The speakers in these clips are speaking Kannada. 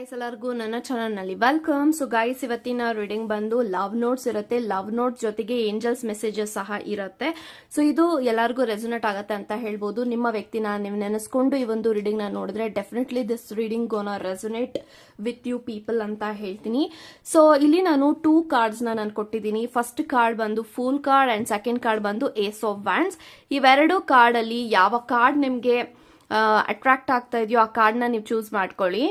ಗೈಸ್ ಎಲ್ಲರಿಗೂ ನನ್ನ ಚಾನಲ್ನಲ್ಲಿ ವೆಲ್ಕಮ್ ಸೊ ಗೈಸ್ ಇವತ್ತಿನ ರೀಡಿಂಗ್ ಬಂದು ಲವ್ ನೋಟ್ಸ್ ಇರುತ್ತೆ. ಲವ್ ನೋಟ್ಸ್ ಜೊತೆಗೆ ಏಂಜಲ್ಸ್ ಮೆಸೇಜಸ್ ಸಹ ಇರುತ್ತೆ. ಸೊ ಇದು ಎಲ್ಲರಿಗೂ ರೆಸೊನೇಟ್ ಆಗುತ್ತೆ ಅಂತ ಹೇಳ್ಬೋದು. ನಿಮ್ಮ ವ್ಯಕ್ತಿನ ನೀವು ನೆನೆಸ್ಕೊಂಡು ಈ ಒಂದು ರೀಡಿಂಗ್ನ ನೋಡಿದ್ರೆ definitely this reading gonna resonate with you people ಅಂತ ಹೇಳ್ತೀನಿ. ಸೊ ಇಲ್ಲಿ ನಾನು ಟೂ ಕಾರ್ಡ್ಸ್ನ ನಾನು ಕೊಟ್ಟಿದ್ದೀನಿ. ಫಸ್ಟ್ ಕಾರ್ಡ್ ಬಂದು fool card and second card ಬಂದು ಏಸ್ ಆಫ್ ವ್ಯಾಂಡ್ಸ್ ಇವೆರಡು ಕಾರ್ಡ್ ಅಲ್ಲಿ ಯಾವ ಕಾರ್ಡ್ ನಿಮಗೆ ಅಟ್ರಾಕ್ಟ್ ಆಗ್ತಾ ಇದೆಯೋ ಆ ಕಾರ್ಡ್ನ ನೀವು ಚೂಸ್ ಮಾಡ್ಕೊಳ್ಳಿ.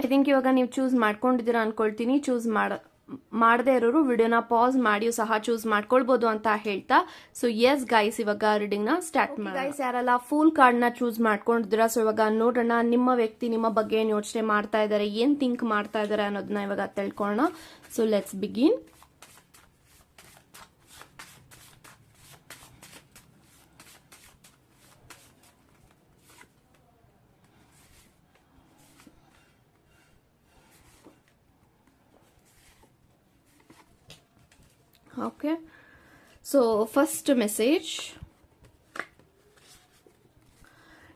ಐ ಥಿಂಕ್ ಇವಾಗ ನೀವು ಚೂಸ್ ಮಾಡ್ಕೊಂಡಿದ್ದೀರಾ ಅನ್ಕೊಳ್ತೀನಿ. ಚೂಸ್ ಮಾಡ ಮಾಡದೇ ಇರೋರು ವಿಡಿಯೋನ ಪಾಸ್ ಮಾಡಿ ಸಹ ಚೂಸ್ ಮಾಡ್ಕೊಳ್ಬೋದು ಅಂತ ಹೇಳ್ತಾ. ಸೊ ಎಸ್ ಗೈಸ್ ಇವಾಗ ರೀಡಿಂಗ್ನ ಸ್ಟಾರ್ಟ್ ಮಾಡಿ ಗೈಸ್ ಯಾರಲ್ಲ ಫುಲ್ ಕಾರ್ಡ್ನ ಚೂಸ್ ಮಾಡ್ಕೊಂಡಿದ್ದೀರಾ? ಸೊ ಇವಾಗ ನೋಡೋಣ ನಿಮ್ಮ ವ್ಯಕ್ತಿ ನಿಮ್ಮ ಬಗ್ಗೆ ಏನು ಯೋಚನೆ ಮಾಡ್ತಾ ಇದ್ದಾರೆ ಏನ್ ಥಿಂಕ್ ಮಾಡ್ತಾ ಇದ್ದಾರೆ ಅನ್ನೋದನ್ನ ಇವಾಗ ತಿಳ್ಕೊಳ್ಳೋಣ. So let's begin Okay. So, first message.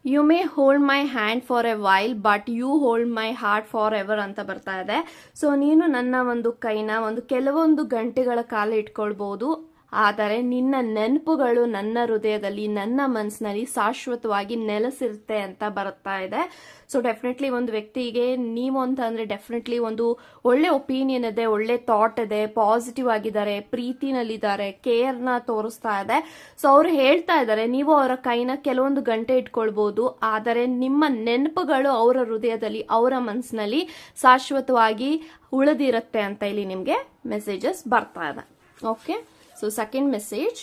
You may hold my hand for a while but you hold my heart forever ಅಂತ ಬರ್ತಾ ಇದೆ ಸೊ ನೀನು ನನ್ನ ಒಂದು ಕೈನ ಒಂದು ಕೆಲವೊಂದು ಗಂಟೆಗಳ ಕಾಲ ಇಟ್ಕೊಳ್ಬಹುದು ಆದರೆ ನಿನ್ನ ನೆನಪುಗಳು ನನ್ನ ಹೃದಯದಲ್ಲಿ ನನ್ನ ಮನಸ್ಸಿನಲ್ಲಿ ಶಾಶ್ವತವಾಗಿ ನೆಲೆಸಿರುತ್ತೆ ಅಂತ ಬರುತ್ತಾ ಇದೆ. ಸೊ ಡೆಫಿನೆಟ್ಲಿ ಒಂದು ವ್ಯಕ್ತಿಗೆ ನೀವು ಅಂತ ಅಂದ್ರೆ ಡೆಫಿನೆಟ್ಲಿ ಒಂದು ಒಳ್ಳೆ ಒಪಿನಿಯನ್ ಇದೆ, ಒಳ್ಳೆ ಥಾಟ್ ಇದೆ ಪಾಸಿಟಿವ್ ಆಗಿದ್ದಾರೆ, ಪ್ರೀತಿನಲ್ಲಿದ್ದಾರೆ ಕೇರ್ನ ತೋರಿಸ್ತಾ ಇದೆ. ಸೊ ಅವ್ರು ಹೇಳ್ತಾ ಇದ್ದಾರೆ, ನೀವು ಅವರ ಕೈನ ಕೆಲವೊಂದು ಗಂಟೆ ಇಟ್ಕೊಳ್ಬಹುದು ಆದರೆ ನಿಮ್ಮ ನೆನಪುಗಳು ಅವರ ಹೃದಯದಲ್ಲಿ, ಅವರ ಮನಸ್ಸಿನಲ್ಲಿ ಶಾಶ್ವತವಾಗಿ ಉಳಿದಿರುತ್ತೆ ಅಂತ ಇಲ್ಲಿ ನಿಮಗೆ ಮೆಸೇಜಸ್ ಬರ್ತಾ ಇದೆ. Okay so second message.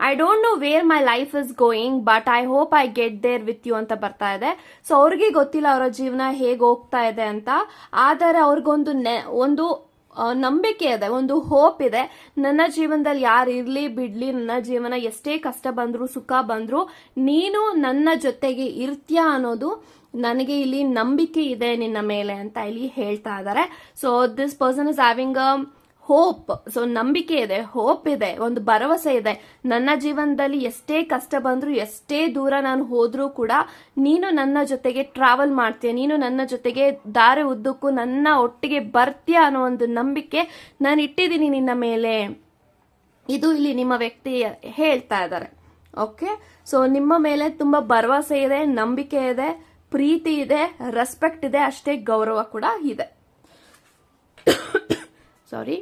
I don't know where my life is going but I hope I get there with you ಅಂತ ಬರ್ತಾ ಇದೆ. ಸೊ ಅವ್ರಿಗೆ ಗೊತ್ತಿಲ್ಲ ಅವರ ಜೀವನ ಹೇಗೆ ಹೋಗ್ತಾ ಇದೆ ಅಂತ. ಆದರೆ ಅವ್ರಿಗೊಂದು ನೆ, ಒಂದು ನಂಬಿಕೆ ಇದೆ, ಒಂದು ಹೋಪ್ ಇದೆ. ನನ್ನ ಜೀವನದಲ್ಲಿ ಯಾರು ಇರಲಿ, ಬಿಡ್ಲಿ, ನನ್ನ ಜೀವನ ಎಷ್ಟೇ ಕಷ್ಟ ಬಂದ್ರು, ಸುಖ ಬಂದ್ರು, ನೀನು ನನ್ನ ಜೊತೆಗೆ ಇರ್ತೀಯ ಅನ್ನೋದು ನನಗೆ ಇಲ್ಲಿ ನಂಬಿಕೆ ಇದೆ ನಿನ್ನ ಮೇಲೆ ಅಂತ ಇಲ್ಲಿ ಹೇಳ್ತಾ ಇದ್ದಾರೆ so this person is having a hope so ನಂಬಿಕೆ ಇದೆ ಹೋಪ್ ಇದೆ, ಒಂದು ಭರವಸೆ ಇದೆ. ನನ್ನ ಜೀವನದಲ್ಲಿ ಎಷ್ಟೇ ಕಷ್ಟ ಬಂದ್ರು, ಎಷ್ಟೇ ದೂರ ನಾನು ಹೋದ್ರೂ ಕೂಡ ನೀನು ನನ್ನ ಜೊತೆಗೆ ಟ್ರಾವೆಲ್ ಮಾಡ್ತೀಯ, ನೀನು ನನ್ನ ಜೊತೆಗೆ ದಾರಿ ಉದ್ದಕ್ಕೂ ನನ್ನ ಒಟ್ಟಿಗೆ ಬರ್ತೀಯ ಅನ್ನೋ ಒಂದು ನಂಬಿಕೆ ನಾನು ಇಟ್ಟಿದ್ದೀನಿ ನಿನ್ನ ಮೇಲೆ. ಇದು ಇಲ್ಲಿ ನಿಮ್ಮ ವ್ಯಕ್ತಿ ಹೇಳ್ತಾ ಇದ್ದಾರೆ. ಓಕೆ ಸೊ ನಿಮ್ಮ ಮೇಲೆ ತುಂಬಾ ಭರವಸೆ ಇದೆ, ನಂಬಿಕೆ ಇದೆ, ಪ್ರೀತಿ ಇದೆ ರೆಸ್ಪೆಕ್ಟ್ ಇದೆ, ಅಷ್ಟೇ ಗೌರವ ಕೂಡ ಇದೆ. Sorry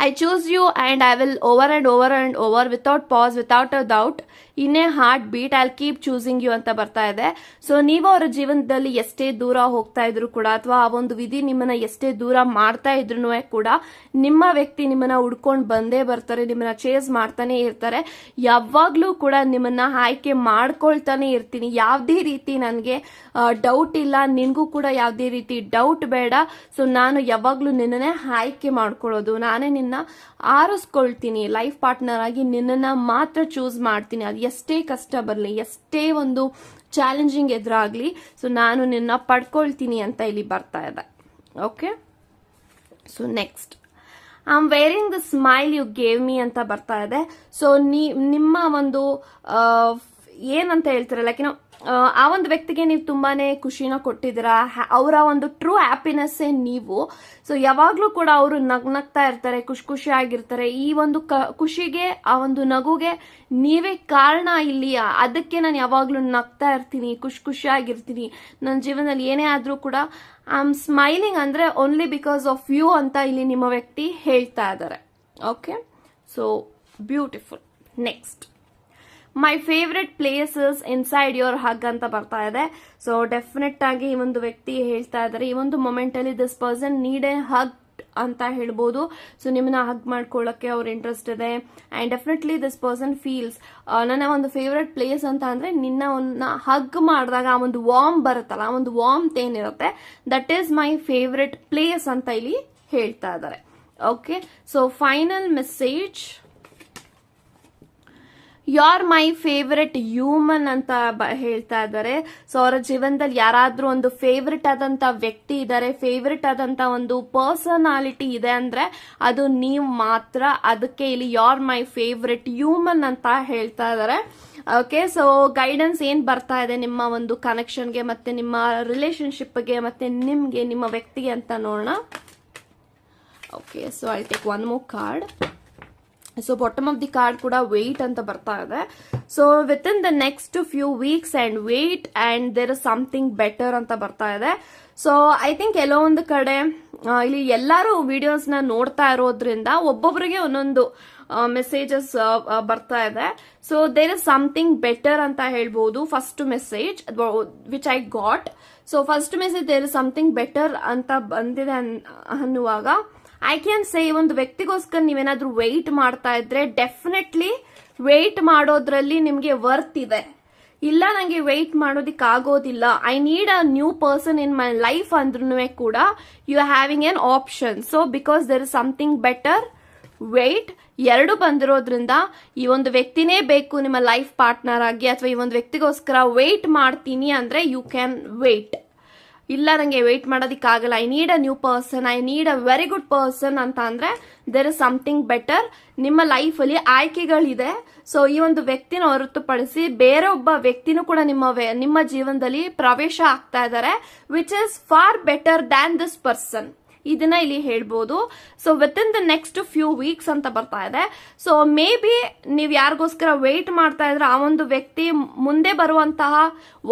I choose you and I will over and over and over without pause, without a doubt, in heartbeat I keep choosing you ಅಂತ ಬರ್ತಾ ಇದೆ. ಸೊ ನೀವು ಅವರ ಜೀವನದಲ್ಲಿ ಎಷ್ಟೇ ದೂರ ಹೋಗ್ತಾ ಇದ್ರು ಕೂಡ ಅಥವಾ ಆ ಒಂದು ವಿಧಿ ನಿಮ್ಮನ್ನ ಎಷ್ಟೇ ದೂರ ಮಾಡ್ತಾ ಇದ್ರು ಕೂಡ ನಿಮ್ಮ ವ್ಯಕ್ತಿ ನಿಮ್ಮನ್ನ ಹುಡ್ಕೊಂಡು ಬಂದೇ ಬರ್ತಾರೆ, ನಿಮ್ಮನ್ನ ಚೇಸ್ ಮಾಡ್ತಾನೆ ಇರ್ತಾರೆ. ಯಾವಾಗ್ಲೂ ಕೂಡ ನಿಮ್ಮನ್ನ ಆಯ್ಕೆ ಮಾಡ್ಕೊಳ್ತಾನೆ ಇರ್ತೀನಿ. ಯಾವುದೇ ರೀತಿ ನನಗೆ ಡೌಟ್ ಇಲ್ಲ, ನಿನ್ಗೂ ಕೂಡ ಯಾವುದೇ ರೀತಿ ಡೌಟ್ ಬೇಡ. ಸೊ ನಾನು ಯಾವಾಗ್ಲೂ ನಿನ್ನನ್ನೇ ಆಯ್ಕೆ ಮಾಡ್ಕೊಳ್ಳೋದು. ನಾನೇ ನಿನ್ನ ಆರಿಸ್ಕೊಳ್ತೀನಿ. ಲೈಫ್ ಪಾರ್ಟ್ನರ್ ಆಗಿ ನಿನ್ನನ್ನ ಮಾತ್ರ ಚೂಸ್ ಮಾಡ್ತೀನಿ. ಅದು ಎಷ್ಟೇ ಕಷ್ಟ ಬರಲಿ, ಎಷ್ಟೇ ಒಂದು ಚಾಲೆಂಜಿಂಗ್ ಎದುರಾಗ್ಲಿ ಸೊ ನಾನು ನಿನ್ನ ಪಡ್ಕೊಳ್ತೀನಿ ಅಂತ ಇಲ್ಲಿ ಬರ್ತಾ ಇದೆ. Okay so next I am wearing the smile you gave me ಅಂತ ಬರ್ತಾ ಇದೆ. ಸೊ ನಿಮ್ಮ ಒಂದು ಆ, ಹೇಳ್ತಾರೆ ಲೈಕ್ ಏನೋ ಆ ಒಂದು ವ್ಯಕ್ತಿಗೆ ನೀವು ತುಂಬಾನೇ ಖುಷಿನ ಕೊಟ್ಟಿದ್ದೀರಾ? ಅವರ ಒಂದು ಟ್ರೂ ಹ್ಯಾಪಿನೆಸ್ ನೀವು. ಸೊ ಯಾವಾಗ್ಲೂ ಕೂಡ ಅವರು ನಗ್ನಗ್ತಾ ಇರ್ತಾರೆ ಖುಷಿ ಖುಷಿಯಾಗಿರ್ತಾರೆ. ಈ ಒಂದು ಖುಷಿಗೆ ಆ ಒಂದು ನಗುಗೆ ನೀವೇ ಕಾರಣ ಇಲ್ಲಿ. ಅದಕ್ಕೆ ನಾನು ಯಾವಾಗ್ಲೂ ನಗ್ತಾ ಇರ್ತೀನಿ ಖುಷಿ ಖುಷಿಯಾಗಿರ್ತೀನಿ. ನನ್ನ ಜೀವನದಲ್ಲಿ ಏನೇ ಆದ್ರೂ ಕೂಡ ಐ ಆಮ್ ಸ್ಮೈಲಿಂಗ್ ಅಂದ್ರೆ ಓನ್ಲಿ ಬಿಕಾಸ್ ಆಫ್ ಯು ಅಂತ ಇಲ್ಲಿ ನಿಮ್ಮ ವ್ಯಕ್ತಿ ಹೇಳ್ತಾ ಇದ್ದಾರೆ. Okay so beautiful next my favourite places inside your hug ಅಂತ ಬರ್ತಾ ಇದೆ. ಸೊ ಡೆಫಿನೆಟ್ ಆಗಿ ಈ ಒಂದು ವ್ಯಕ್ತಿ ಹೇಳ್ತಾ ಇದ್ದಾರೆ, ಈ ಒಂದು ಮೊಮೆಂಟ್ ಅಲ್ಲಿ this person need a hug ಅಂತ ಹೇಳ್ಬೋದು. ಸೊ ನಿಮ್ಮನ್ನ ಹಗ್ ಮಾಡ್ಕೊಳ್ಳೋಕೆ ಅವ್ರ ಇಂಟ್ರೆಸ್ಟ್ ಇದೆ. And definitely this person feels ನನ್ನ ಒಂದು ಫೇವ್ರೆಟ್ ಪ್ಲೇಸ್ ಅಂತ ಅಂದರೆ ನಿನ್ನ ಒಂದು ಹಗ್ ಮಾಡಿದಾಗ ಆ ಒಂದು ವಾಮ್ ಬರುತ್ತಲ್ಲ, ಆ ಒಂದು ವಾರ್ಮ್ ಏನಿರುತ್ತೆ that is my favourite place ಅಂತ ಇಲ್ಲಿ ಹೇಳ್ತಾ ಇದ್ದಾರೆ. Okay so final message you are my favourite human ಅಂತ ಹೇಳ್ತಾ ಇದ್ದಾರೆ. ಸೊ ಅವರ ಜೀವನದಲ್ಲಿ ಯಾರಾದ್ರೂ ಒಂದು ಫೇವ್ರೆಟ್ ಆದಂತ ವ್ಯಕ್ತಿ ಇದ್ದಾರೆ ಫೇವ್ರೆಟ್ ಆದಂತ ಒಂದು ಪರ್ಸನಾಲಿಟಿ ಇದೆ ಅಂದ್ರೆ ಅದು ನೀವು ಮಾತ್ರ, ಅದಕ್ಕೆ ಇಲ್ಲಿ you are my favourite human ಅಂತ ಹೇಳ್ತಾ ಇದ್ದಾರೆ. ಓಕೆ ಸೊ ಗೈಡೆನ್ಸ್ ಏನ್ ಬರ್ತಾ ಇದೆ ನಿಮ್ಮ ಒಂದು ಕನೆಕ್ಷನ್ಗೆ ಮತ್ತೆ ನಿಮ್ಮ ರಿಲೇಶನ್ಶಿಪ್ಗೆ ಮತ್ತೆ ನಿಮ್ಗೆ, ನಿಮ್ಮ ವ್ಯಕ್ತಿಗೆ ಅಂತ ನೋಡೋಣ. Okay so I take one more card so bottom of the card ಕೂಡ ವೆಯ್ಟ್ ಅಂತ ಬರ್ತಾ ಇದೆ so within the next few weeks and wait and there is something better ಅಂತ ಬರ್ತಾ ಇದೆ ಸೊ ಐ ಥಿಂಕ್ ಎಲ್ಲೋ ಒಂದು ಕಡೆ ಇಲ್ಲಿ ಎಲ್ಲರೂ ವಿಡಿಯೋಸ್ನ ನೋಡ್ತಾ ಇರೋದ್ರಿಂದ ಒಬ್ಬೊಬ್ಬರಿಗೆ ಒಂದೊಂದು ಮೆಸೇಜಸ್ ಬರ್ತಾ ಇದೆ so there is something better ಅಂತ ಹೇಳ್ಬೋದು first message which I got so first message there is something better ಅಂತ ಬಂದಿದೆ ಅನ್- ಅನ್ನುವಾಗ ಐ ಕ್ಯಾನ್ ಸೇ ಒಂದು ವ್ಯಕ್ತಿಗೋಸ್ಕರ ನೀವೇನಾದ್ರೂ ವೆಯ್ಟ್ ಮಾಡ್ತಾ ಇದ್ರೆ ಡೆಫಿನೆಟ್ಲಿ ವೆಯ್ಟ್ ಮಾಡೋದ್ರಲ್ಲಿ ನಿಮಗೆ ವರ್ತ್ ಇದೆ. ಇಲ್ಲ, ನಂಗೆ ವೆಯ್ಟ್ ಮಾಡೋದಿಕ್ ಆಗೋದಿಲ್ಲ. I need a new person in my life ಅಂದ್ರೂ ಕೂಡ you having an option so because there is something better wait ಎರಡು ಬಂದಿರೋದ್ರಿಂದ ಈ ಒಂದು ವ್ಯಕ್ತಿನೇ ಬೇಕು ನಿಮ್ಮ ಲೈಫ್ ಪಾರ್ಟ್ನರ್ ಆಗಿ, ಅಥವಾ ಈ ಒಂದು ವ್ಯಕ್ತಿಗೋಸ್ಕರ ವೆಯ್ಟ್ ಮಾಡ್ತೀನಿ ಅಂದ್ರೆ ಯು ಕ್ಯಾನ್ ವೆಯ್ಟ್ ಇಲ್ಲ ನನಗೆ wait ಮಾಡೋದಕ್ಕಾಗಲ್ಲ. I need a new person I need a very good person ಅಂತ ಅಂದ್ರೆ ದೇರ್ ಇಸ್ ಸಮಥಿಂಗ್ ಬೆಟರ್ ನಿಮ್ಮ ಲೈಫಲ್ಲಿ ಆಯ್ಕೆಗಳಿದೆ. ಸೊ ಈ ಒಂದು ವ್ಯಕ್ತಿನ ಹೊರತುಪಡಿಸಿ ಬೇರೆ ಒಬ್ಬ ವ್ಯಕ್ತಿನೂ ಕೂಡ ನಿಮ್ಮ ನಿಮ್ಮ ಜೀವನದಲ್ಲಿ ಪ್ರವೇಶ ಆಗ್ತಾ ಇದ್ದಾರೆ which is far better than this person ಇದನ್ನ ಇಲ್ಲಿ ಹೇಳ್ಬೋದು. So within the next few weeks ಅಂತ ಬರ್ತಾ ಇದೆ. ಸೊ ಮೇ ಬಿ ನೀವು ಯಾರಿಗೋಸ್ಕರ ವೆಯ್ಟ್ ಮಾಡ್ತಾ ಇದ್ರೆ ಆ ಒಂದು ವ್ಯಕ್ತಿ ಮುಂದೆ ಬರುವಂತಹ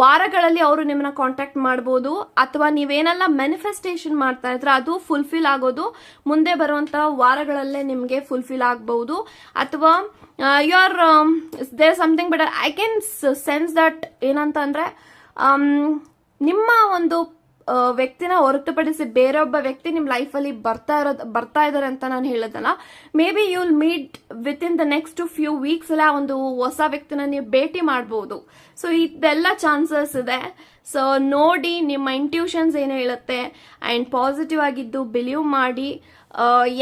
ವಾರಗಳಲ್ಲಿ ಅವರು ನಿಮ್ಮನ್ನ ಕಾಂಟ್ಯಾಕ್ಟ್ ಮಾಡ್ಬೋದು. ಅಥವಾ ನೀವೇನೆಲ್ಲ ಮ್ಯಾನಿಫೆಸ್ಟೇಷನ್ ಮಾಡ್ತಾ ಇದ್ರೆ ಅದು ಫುಲ್ಫಿಲ್ ಆಗೋದು. ಮುಂದೆ ಬರುವಂತಹ ವಾರಗಳಲ್ಲೇ ನಿಮಗೆ ಫುಲ್ಫಿಲ್ ಆಗಬಹುದು ಅಥವಾ you are there something but I can sense that ಏನಂತ ಅಂದ್ರೆ ನಿಮ್ಮ ಒಂದು ವ್ಯಕ್ತಿನ ಹೊರತುಪಡಿಸಿ ಬೇರೊಬ್ಬ ವ್ಯಕ್ತಿ ನಿಮ್ಮ ಅಲ್ಲಿ ಬರ್ತಾ ಇರೋದು ಬರ್ತಾ ಇದಾರೆ ಅಂತ ನಾನು ಹೇಳೋದಲ್ಲ. Maybe you will meet within the next few weeks ಅಲ್ಲ, ಒಂದು ಹೊಸ ವ್ಯಕ್ತಿನ ನೀವು ಭೇಟಿ ಮಾಡಬಹುದು ಸೊ ಇದೆಲ್ಲ ಚಾನ್ಸಸ್ ಇದೆ. ಸೊ ನೋಡಿ ನಿಮ್ಮ ಇಂಟ್ಯೂಷನ್ಸ್ ಏನು ಹೇಳುತ್ತೆ. ಅಂಡ್ ಪಾಸಿಟಿವ್ ಆಗಿದ್ದು ಬಿಲೀವ್ ಮಾಡಿ.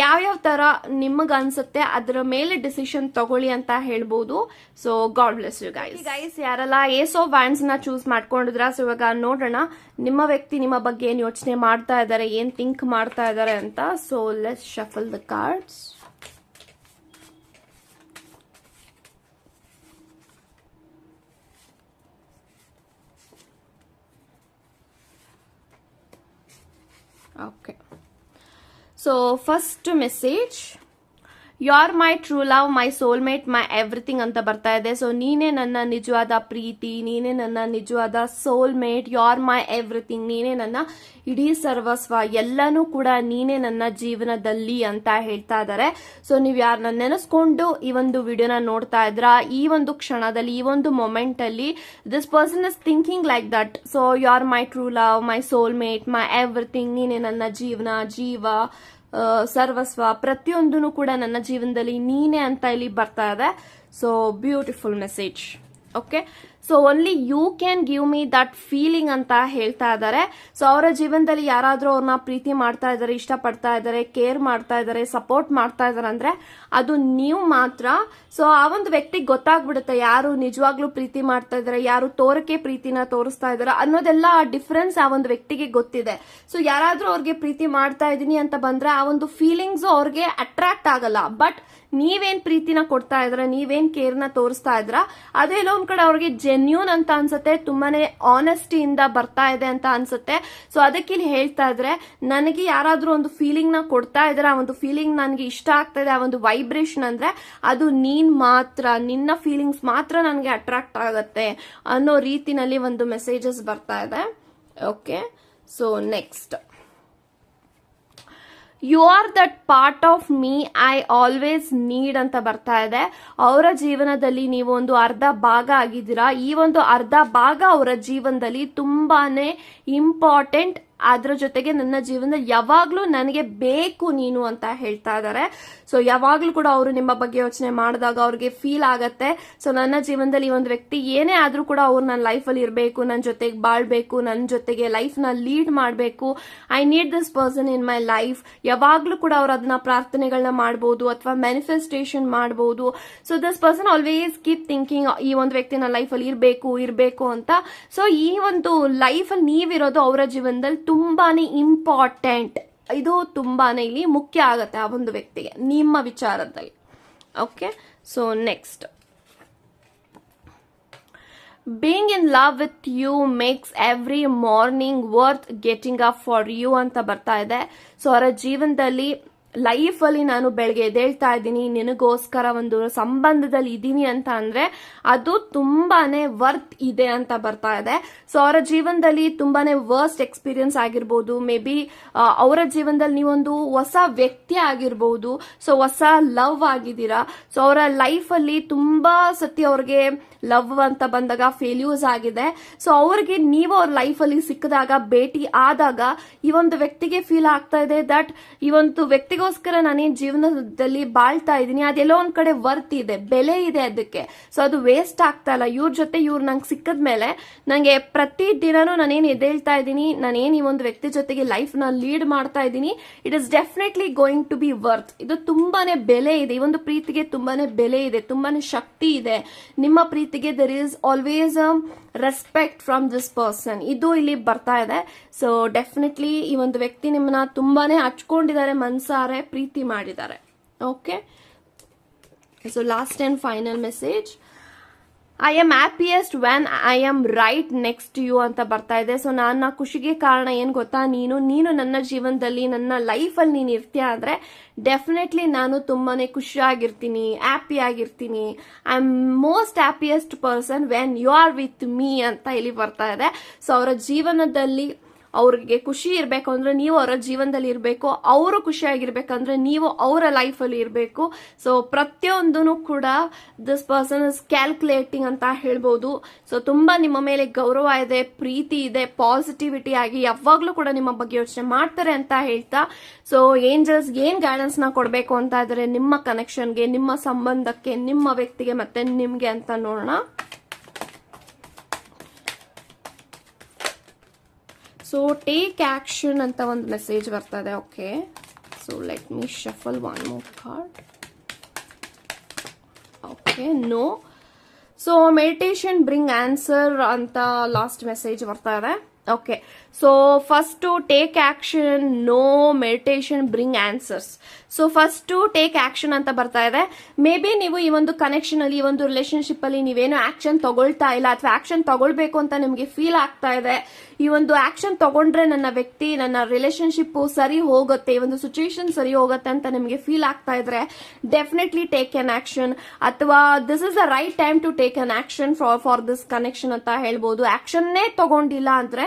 ಯಾವ್ಯಾವ ತರ ನಿಮಗೆ ಅನ್ಸುತ್ತೆ ಅದರ ಮೇಲೆ ಡಿಸಿಷನ್ ತಗೊಳ್ಳಿ ಅಂತ ಹೇಳ್ಬೋದು. So God bless you guys guys ಯಾರೆಲ್ಲ ಏಸೋ ನ ಚೂಸ್ ಮಾಡ್ಕೊಂಡಿದ್ರ? ಸೊ ಇವಾಗ ನೋಡೋಣ. ನಿಮ್ಮ ವ್ಯಕ್ತಿ ನಿಮ್ಮ ಬಗ್ಗೆ ಏನ್ ಯೋಚನೆ ಮಾಡ್ತಾ ಇದ್ದಾರೆ ಏನ್ ಥಿಂಕ್ ಮಾಡ್ತಾ ಇದ್ದಾರೆ ಅಂತ. So let's shuffle the cards okay so first message you are my true love my soulmate my everything ಅಂತ ಬರ್ತಾ ಇದೆ. ಸೊ ನೀನೇ ನನ್ನ ನಿಜವಾದ ಪ್ರೀತಿ, ನೀನೇ ನನ್ನ ನಿಜವಾದ soulmate you are my everything ನೀನೇ ನನ್ನ ಇಡೀ ಸರ್ವಸ್ವ, ಎಲ್ಲನೂ ಕೂಡ ನೀನೇ ನನ್ನ ಜೀವನದಲ್ಲಿ ಅಂತ ಹೇಳ್ತಾ ಇದ್ದಾರೆ ಸೊ ನೀವು ಯಾರನ್ನ ನೆನೆಸ್ಕೊಂಡು ಈ ಒಂದು ವಿಡಿಯೋನ ನೋಡ್ತಾ ಇದ್ರ, ಈ ಒಂದು ಕ್ಷಣದಲ್ಲಿ, ಈ ಒಂದು ಮೊಮೆಂಟ್ ಅಲ್ಲಿ this person is thinking like that so you are my true love my soulmate my everything ನೀನೇ ನನ್ನ ಜೀವನ, ಜೀವ ಸರ್ವಸ್ವ ಪ್ರತಿಯೊಂದೂ ಕೂಡ ನನ್ನ ಜೀವನದಲ್ಲಿ ನೀನೆ ಅಂತ ಇಲ್ಲಿ ಬರ್ತಾ ಇದೆ. So beautiful message okay so only you can give me that feeling ಅಂತ ಹೇಳ್ತಾ ಇದ್ದಾರೆ. ಸೊ ಅವರ ಜೀವನದಲ್ಲಿ ಯಾರಾದರೂ ಅವ್ರನ್ನ ಪ್ರೀತಿ ಮಾಡ್ತಾ ಇದ್ದಾರೆ, ಇಷ್ಟಪಡ್ತಾ ಇದ್ದಾರೆ ಕೇರ್ ಮಾಡ್ತಾ ಇದ್ದಾರೆ ಸಪೋರ್ಟ್ ಮಾಡ್ತಾ ಇದ್ದಾರೆ ಅಂದರೆ ಅದು ನೀವು ಮಾತ್ರ. ಸೊ ಆ ಒಂದು ವ್ಯಕ್ತಿಗೆ ಗೊತ್ತಾಗ್ಬಿಡುತ್ತೆ ಯಾರು ನಿಜವಾಗ್ಲೂ ಪ್ರೀತಿ ಮಾಡ್ತಾ ಇದ್ದಾರೆ, ಯಾರು ತೋರಕ್ಕೆ ಪ್ರೀತಿನ ತೋರಿಸ್ತಾ ಇದ್ದಾರೆ ಅನ್ನೋದೆಲ್ಲ ಆ ಡಿಫ್ರೆನ್ಸ್ ಆ ಒಂದು ವ್ಯಕ್ತಿಗೆ ಗೊತ್ತಿದೆ. ಸೊ ಯಾರಾದರೂ ಅವ್ರಿಗೆ ಪ್ರೀತಿ ಮಾಡ್ತಾ ಇದ್ದೀನಿ ಅಂತ ಬಂದರೆ ಆ ಒಂದು ಫೀಲಿಂಗ್ಸು ಅವ್ರಿಗೆ ಅಟ್ರಾಕ್ಟ್ ಆಗಲ್ಲ. ಬಟ್ ನೀವೇನ್ ಪ್ರೀತಿನ ಕೊಡ್ತಾ ಇದ್ರ, ನೀವೇನ್ ಕೇರ್ನ ತೋರಿಸ್ತಾ ಇದ್ರ ಎಲ್ಲೋ ಒಂದ್ ಕಡೆ ಅವ್ರಿಗೆ ಜೆನ್ಯೂನ್ ಅಂತ ಅನ್ಸುತ್ತೆ, ತುಂಬಾನೇ ಆನೆಸ್ಟಿಯಿಂದ ಬರ್ತಾ ಇದೆ ಅಂತ ಅನ್ಸುತ್ತೆ. ಸೊ ಅದಕ್ಕೆ ಇಲ್ಲಿ ಹೇಳ್ತಾ ಇದ್ರೆ, ನನಗೆ ಯಾರಾದ್ರೂ ಒಂದು ಫೀಲಿಂಗ್ನ ಕೊಡ್ತಾ ಇದ್ರೆ, ಆ ಒಂದು ಫೀಲಿಂಗ್ ನನಗೆ ಇಷ್ಟ ಆಗ್ತಾ ಇದೆ, ಆ ಒಂದು ವೈಬ್ರೇಷನ್ ಅಂದ್ರೆ, ಅದು ನೀನ್ ಮಾತ್ರ, ನಿನ್ನ ಫೀಲಿಂಗ್ಸ್ ಮಾತ್ರ ನನಗೆ ಅಟ್ರಾಕ್ಟ್ ಆಗತ್ತೆ ಅನ್ನೋ ರೀತಿನಲ್ಲಿ ಒಂದು ಮೆಸೇಜಸ್ ಬರ್ತಾ ಇದೆ. Okay so next you are that part of me I always need ಅಂತ ಬರ್ತಾ ಇದೆ. ಅವರ ಜೀವನದಲ್ಲಿ ನೀವು ಒಂದು ಅರ್ಧ ಭಾಗ ಆಗಿದ್ದೀರಾ. ಈ ಒಂದು ಅರ್ಧ ಭಾಗ ಅವರ ಜೀವನದಲ್ಲಿ ತುಂಬಾನೇ ಇಂಪಾರ್ಟೆಂಟ್ ಅದ್ರ ಜೊತೆಗೆ ನನ್ನ ಜೀವನದಲ್ಲಿ ಯಾವಾಗ್ಲೂ ನನಗೆ ಬೇಕು ನೀನು ಅಂತ ಹೇಳ್ತಾ ಇದ್ದಾರೆ ಸೊ ಯಾವಾಗ್ಲೂ ಕೂಡ ಅವರು ನಿಮ್ಮ ಬಗ್ಗೆ ಯೋಚನೆ ಮಾಡಿದಾಗ ಅವ್ರಿಗೆ ಫೀಲ್ ಆಗತ್ತೆ. ಸೊ ನನ್ನ ಜೀವನದಲ್ಲಿ ಒಂದು ವ್ಯಕ್ತಿ ಏನೇ ಆದ್ರೂ ಕೂಡ ಅವ್ರು ನನ್ನ ಲೈಫಲ್ಲಿ ಇರಬೇಕು ನನ್ನ ಜೊತೆಗೆ ಬಾಳ್ಬೇಕು ನನ್ನ ಜೊತೆಗೆ ಲೈಫ್ನ ಲೀಡ್ ಮಾಡಬೇಕು. I need this person in my life ಯಾವಾಗ್ಲೂ ಕೂಡ ಅವ್ರು ಅದನ್ನ ಪ್ರಾರ್ಥನೆಗಳನ್ನ ಮಾಡ್ಬೋದು ಅಥವಾ ಮ್ಯಾನಿಫೆಸ್ಟೇಷನ್ ಮಾಡ್ಬೋದು. So this person always keep thinking ಈ ಒಂದು ವ್ಯಕ್ತಿ ನನ್ನ ಲೈಫಲ್ಲಿ ಇರಬೇಕು ಇರಬೇಕು ಅಂತ. ಸೊ ಈ ಒಂದು ಲೈಫಲ್ಲಿ ನೀವಿರೋದು ಅವರ ಜೀವನದಲ್ಲಿ ತುಂಬಾನೇ ಇಂಪಾರ್ಟೆಂಟ್ ಇದು ತುಂಬಾನೇ ಇಲ್ಲಿ ಮುಖ್ಯ ಆಗುತ್ತೆ ಆ ಒಂದು ವ್ಯಕ್ತಿಗೆ, ನಿಮ್ಮ ವಿಚಾರದಲ್ಲಿ. Okay so next being in love with you makes every morning worth getting up for you ಅಂತ ಬರ್ತಾ ಇದೆ. ಸೊ ಅವರ ಜೀವನದಲ್ಲಿ ಲೈಫಲ್ಲಿ ನಾನು ಬೆಳಗ್ಗೆ ಎದ್ದೇಳ್ತಾ ಇದ್ದೀನಿ, ನಿನಗೋಸ್ಕರ ಒಂದು ಸಂಬಂಧದಲ್ಲಿ ಇದ್ದೀನಿ ಅಂತ ಅಂದ್ರೆ ಅದು ತುಂಬಾನೇ ವರ್ತ್ ಇದೆ ಅಂತ ಬರ್ತಾ ಇದೆ. ಸೊ ಅವರ ಜೀವನದಲ್ಲಿ ತುಂಬಾನೇ ವರ್ಸ್ಟ್ ಎಕ್ಸ್ಪೀರಿಯನ್ಸ್ ಆಗಿರ್ಬೋದು. ಮೇ ಬಿ ಅವರ ಜೀವನದಲ್ಲಿ ನೀವೊಂದು ಹೊಸ ವ್ಯಕ್ತಿ ಆಗಿರ್ಬೋದು. ಸೊ ಹೊಸ ಲವ್ ಆಗಿದ್ದೀರಾ. ಸೊ ಅವರ ಲೈಫಲ್ಲಿ ತುಂಬಾ ಸತಿ ಅವ್ರಿಗೆ ಲವ್ ಅಂತ ಬಂದಾಗ ಫೇಲ್ಯೂರ್ಸ್ ಆಗಿದೆ. ಸೊ ಅವ್ರಿಗೆ ನೀವು ಅವ್ರ ಲೈಫಲ್ಲಿ ಸಿಕ್ಕಿದಾಗ, ಭೇಟಿ ಆದಾಗ ಈ ಒಂದು ವ್ಯಕ್ತಿಗೆ ಫೀಲ್ ಆಗ್ತಾ ಇದೆ ದಟ್ ಈ ಒಂದು ವ್ಯಕ್ತಿಗೋಸ್ಕರ ನಾನೇನ್ ಜೀವನದಲ್ಲಿ ಬಾಳ್ತಾ ಇದ್ದೀನಿ, ಅದೆಲ್ಲೋ ಒಂದ್ ಕಡೆ ವರ್ತ್ ಇದೆ, ಬೆಲೆ ಇದೆ ಅದಕ್ಕೆ. ಸೊ ಅದು ವೇಸ್ಟ್ ಆಗ್ತಾ ಇಲ್ಲ. ಇವ್ರ ಜೊತೆ ಇವ್ರು ನಂಗೆ ಸಿಕ್ಕದ್ಮೇಲೆ ನಂಗೆ ಪ್ರತಿ ದಿನನೂ ನಾನೇನ್ ಎದ್ದೇಳ್ತಾ ಇದ್ದೀನಿ, ನಾನೇನು ಈ ಒಂದು ವ್ಯಕ್ತಿ ಜೊತೆಗೆ ಲೈಫ್ನ ಲೀಡ್ ಮಾಡ್ತಾ ಇದ್ದೀನಿ it is definitely going to be worth ಇದು ತುಂಬಾನೇ ಬೆಲೆ ಇದೆ. ಈ ಒಂದು ಪ್ರೀತಿಗೆ ತುಂಬಾನೇ ಬೆಲೆ ಇದೆ, ತುಂಬಾನೇ ಶಕ್ತಿ ಇದೆ. ನಿಮ್ಮ ಪ್ರೀತಿಗೆ there is always respect from this person ಇದು ಇಲ್ಲಿ ಬರ್ತಾ ಇದೆ. ಸೊ ಡೆಫಿನೆಟ್ಲಿ ಈ ಒಂದು ವ್ಯಕ್ತಿ ನಿಮ್ಮನ್ನ ತುಂಬಾನೇ ಹಚ್ಕೊಂಡಿದ್ದಾರೆ, ಮನ್ಸಾರೆ, ಪ್ರೀತಿ ಮಾಡಿದ್ದಾರೆ. Okay so last and final message I am happiest when I am right next to ಅಂತ ಬರ್ತಾ ಇದೆ. ಸೊ ನನ್ನ ಖುಷಿಗೆ ಕಾರಣ ಏನು ಗೊತ್ತಾ? ನೀನು ನೀನು ನನ್ನ ಜೀವನದಲ್ಲಿ, ನನ್ನ ಲೈಫಲ್ಲಿ ನೀನು ಇರ್ತೀಯ ಅಂದ್ರೆ ಡೆಫಿನೆಟ್ಲಿ ನಾನು ತುಂಬಾನೇ ಖುಷಿಯಾಗಿರ್ತೀನಿ happy ಆಗಿರ್ತೀನಿ. I am most happiest person when you are with me ಅಂತ ಇಲ್ಲಿ ಬರ್ತಾ ಇದೆ. ಸೊ ಅವರ ಜೀವನದಲ್ಲಿ ಅವ್ರಿಗೆ ಖುಷಿ ಇರಬೇಕು ಅಂದ್ರೆ ನೀವು ಅವರ ಜೀವನದಲ್ಲಿ ಇರಬೇಕು, ಅವರು ಖುಷಿಯಾಗಿರ್ಬೇಕಂದ್ರೆ ನೀವು ಅವರ ಲೈಫಲ್ಲಿ ಇರಬೇಕು. ಸೊ ಪ್ರತಿಯೊಂದೂ ಕೂಡ ದಿಸ್ ಪರ್ಸನ್ ಇಸ್ ಕ್ಯಾಲ್ಕುಲೇಟಿಂಗ್ ಅಂತ ಹೇಳ್ಬೋದು. ಸೊ ತುಂಬಾ ನಿಮ್ಮ ಮೇಲೆ ಗೌರವ ಇದೆ, ಪ್ರೀತಿ ಇದೆ ಪಾಸಿಟಿವಿಟಿ ಆಗಿ ಯಾವಾಗ್ಲೂ ಕೂಡ ನಿಮ್ಮ ಬಗ್ಗೆ ಯೋಚನೆ ಮಾಡ್ತಾರೆ ಅಂತ ಹೇಳ್ತಾ. ಸೊ ಏಂಜಲ್ಸ್ ಏನ್ನ ಕೊಡಬೇಕು ಅಂತ ಇದ್ರೆ ನಿಮ್ಮ ಕನೆಕ್ಷನ್ಗೆ ನಿಮ್ಮ ಸಂಬಂಧಕ್ಕೆ, ನಿಮ್ಮ ವ್ಯಕ್ತಿಗೆ ಮತ್ತೆ ನಿಮ್ಗೆ ಅಂತ ನೋಡೋಣ. ಸೊ ಟೇಕ್ ಆಕ್ಷನ್ ಅಂತ ಒಂದು ಮೆಸೇಜ್ ಬರ್ತಾ ಇದೆ okay so let me shuffle one more card okay no so meditation bring answer ಅಂತ ಲಾಸ್ಟ್ ಮೆಸೇಜ್ ಬರ್ತಾ ಇದೆ. Okay so first take action no meditation bring answers so first take action ಅಂತ ಬರ್ತಾ ಇದೆ. ಮೇ ಬಿ ನೀವು ಈ ಒಂದು ಕನೆಕ್ಷನ್ ಅಲ್ಲಿ, ಈ ಒಂದು ರಿಲೇಶನ್ಶಿಪ್ ಅಲ್ಲಿ ನೀವೇನು ಆಕ್ಷನ್ ತಗೊಳ್ತಾ ಇಲ್ಲ ಅಥವಾ ಆಕ್ಷನ್ ತಗೊಳ್ಬೇಕು ಅಂತ ನಿಮ್ಗೆ ಫೀಲ್ ಆಗ್ತಾ ಇದೆ. ಈ ಒಂದು ಆಕ್ಷನ್ ತಗೊಂಡ್ರೆ ನನ್ನ ವ್ಯಕ್ತಿ, ನನ್ನ ರಿಲೇಶನ್ಶಿಪ್ ಸರಿ ಹೋಗುತ್ತೆ, ಈ ಒಂದು ಸಿಚುವೇಶನ್ ಸರಿ ಹೋಗುತ್ತೆ ಅಂತ ನಿಮಗೆ ಫೀಲ್ ಆಗ್ತಾ ಇದ್ರೆ ಡೆಫಿನೆಟ್ಲಿ ಟೇಕ್ ಅನ್ ಆಕ್ಷನ್ ಅಥವಾ this is the right time to take an action for for this connection ಅಂತ ಹೇಳ್ಬೋದು. ಆಕ್ಷನ್ನೇ ತಗೊಂಡಿಲ್ಲ ಅಂದ್ರೆ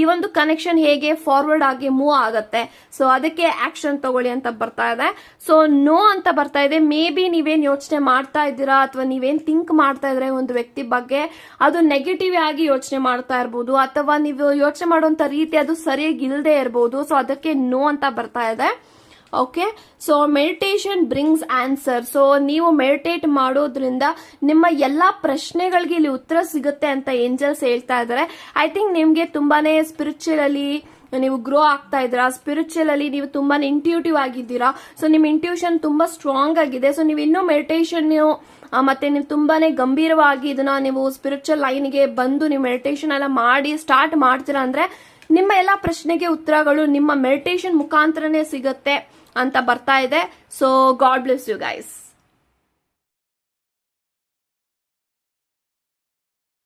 ಈ ಒಂದು ಕನೆಕ್ಷನ್ ಹೇಗೆ ಫಾರ್ವರ್ಡ್ ಆಗಿ ಮೂವ್ ಆಗುತ್ತೆ. ಸೊ ಅದಕ್ಕೆ ಆಕ್ಷನ್ ತಗೊಳ್ಳಿ ಅಂತ ಬರ್ತಾ ಇದೆ. ಸೊ ನೋ ಅಂತ ಬರ್ತಾ ಇದೆ. ಮೇ ಬಿ ನೀವೇನ್ ಯೋಚನೆ ಮಾಡ್ತಾ ಇದ್ದೀರಾ ಅಥವಾ ನೀವೇನ್ ಥಿಂಕ್ ಮಾಡ್ತಾ ಇದ್ರೆ ಒಂದು ವ್ಯಕ್ತಿ ಬಗ್ಗೆ ಅದು ನೆಗೆಟಿವ್ ಆಗಿ ಯೋಚನೆ ಮಾಡ್ತಾ ಇರ್ಬೋದು ಅಥವಾ ನೀವು ಯೋಚನೆ ಮಾಡುವಂತ ರೀತಿ ಅದು ಸರಿಯಾಗಿ ಇಲ್ಲದೆ ಇರ್ಬೋದು. ಸೊ ಅದಕ್ಕೆ ನೋ ಅಂತ ಬರ್ತಾ ಇದೆ. Okay so meditation brings answer so ನೀವು ಮೆಡಿಟೇಟ್ ಮಾಡೋದ್ರಿಂದ ನಿಮ್ಮ ಎಲ್ಲಾ ಪ್ರಶ್ನೆಗಳಿಗೆ ಇಲ್ಲಿ ಉತ್ತರ ಸಿಗುತ್ತೆ ಅಂತ ಏಂಜಲ್ಸ್ ಹೇಳ್ತಾ ಇದ್ದಾರೆ. ಐ ಥಿಂಕ್ ನಿಮ್ಗೆ ತುಂಬಾನೇ ಸ್ಪಿರಿಚುವಲ್ ನೀವು ಗ್ರೋ ಆಗ್ತಾ ಇದ್ದೀರಾ. ಸ್ಪಿರಿಚುವಲ್ ಅಲ್ಲಿ ನೀವು ತುಂಬಾ ಇಂಟ್ಯೂಟಿವ್ ಆಗಿದ್ದೀರಾ. ಸೊ ನಿಮ್ಮ ಇಂಟ್ಯೂಷನ್ ತುಂಬಾ ಸ್ಟ್ರಾಂಗ್ ಆಗಿದೆ. ಸೊ ನೀವು ಇನ್ನೂ ಮೆಡಿಟೇಷನ್ ಮತ್ತೆ ನೀವು ತುಂಬಾನೇ ಗಂಭೀರವಾಗಿ ಇದನ್ನ ನೀವು ಸ್ಪಿರಿಚುವಲ್ ಲೈನ್ಗೆ ಬಂದು ನೀವು ಮೆಡಿಟೇಷನ್ ಎಲ್ಲ ಮಾಡಿ ಸ್ಟಾರ್ಟ್ ಮಾಡ್ತೀರಾ ಅಂದ್ರೆ ನಿಮ್ಮ ಎಲ್ಲಾ ಪ್ರಶ್ನೆಗೆ ಉತ್ತರಗಳು ನಿಮ್ಮ ಮೆಡಿಟೇಷನ್ ಮುಖಾಂತರನೇ ಸಿಗುತ್ತೆ. ಅಂತ ಬರ್ತಾ ಇದೆ. So God bless you guys